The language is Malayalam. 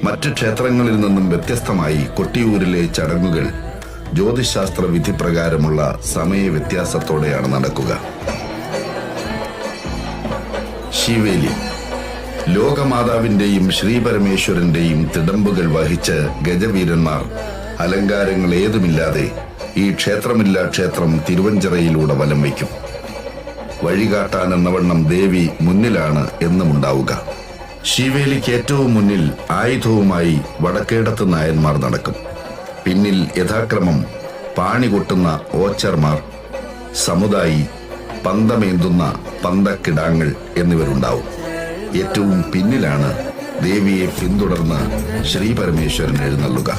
മറ്റ് ക്ഷേത്രങ്ങളിൽ നിന്നും വ്യത്യസ്തമായി കൊട്ടിയൂരിലെ ചടങ്ങുകൾ ജ്യോതിശാസ്ത്ര വിധി പ്രകാരമുള്ള സമയ വ്യത്യാസത്തോടെയാണ് നടക്കുക. ശിവേലി. ലോകമാതാവിന്റെയും ശ്രീപരമേശ്വരന്റെയും തിടമ്പുകൾ വഹിച്ച് ഗജവീരന്മാർ അലങ്കാരങ്ങൾ ഏതുമില്ലാതെ ഈ ക്ഷേത്രമില്ലാ ക്ഷേത്രം തിരുവഞ്ചിറയിലൂടെ വലം വയ്ക്കും. വഴികാട്ടാൻ എന്നവണ്ണം ദേവി മുന്നിലാണ് എന്നുമുണ്ടാവുക. ശിവേലിക്ക് ഏറ്റവും മുന്നിൽ ആയുധവുമായി വടക്കേടത്ത് നായന്മാർ നടക്കും. പിന്നിൽ യഥാക്രമം പാണി കൊട്ടുന്ന ഓച്ചർമാർ സമുദായി പന്തമേന്തുന്ന പന്തക്കിടാങ്ങൾ എന്നിവരുണ്ടാവും. ഏറ്റവും പിന്നിലാണ് ദേവിയെ പിന്തുടർന്ന് ശ്രീപരമേശ്വരൻ എഴുന്നള്ളുക.